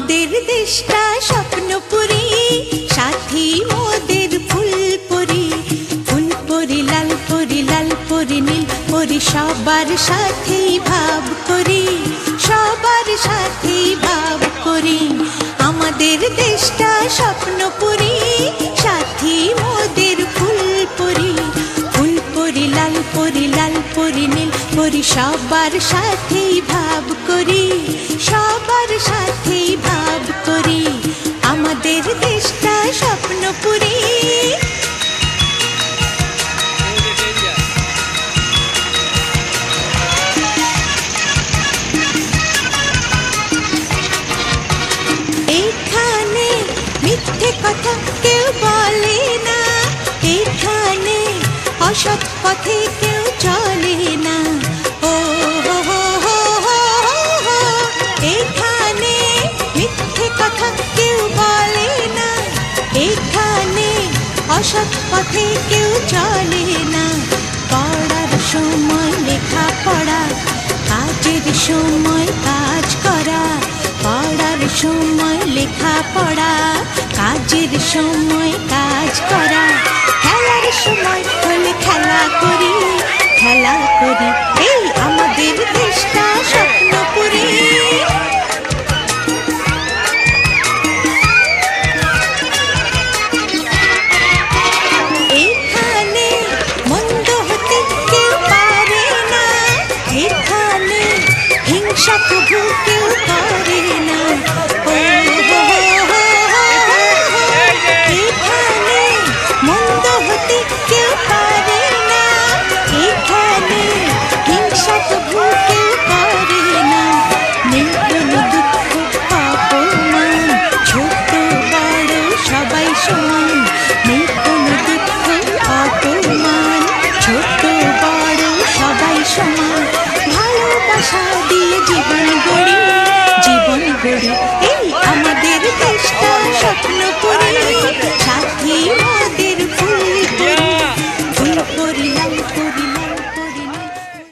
আমাদের দেশটা স্বপ্নপুরী, সাথী মোদের ফুলপুরি। ফুলপুরি লাল পরি লাল পরি নীল পরি সবার সাথে ভাব করি। সবার সাথে ভাব করি। আমাদের দেশটা স্বপ্নপুরী, সাথী পরি লাল পরি নীল পরি সবার সাথেই ভাব করি, সবার সাথেই ভাব করি। আমাদের দেশটা স্বপ্নপুরী। মিথ্যে কথা কেউ বলে না এখানে অসৎ পথে মিথ্যে কথা কেউ বলে না। এখানে অসৎ পথে কেউ চলে না। পড়ার সময় লেখা পড়া কাজের সময় কাজ করা। পড়ার সময় লেখা পড়া কাজের সময় কাজ করা। সাথ ভুলতেও পারি না।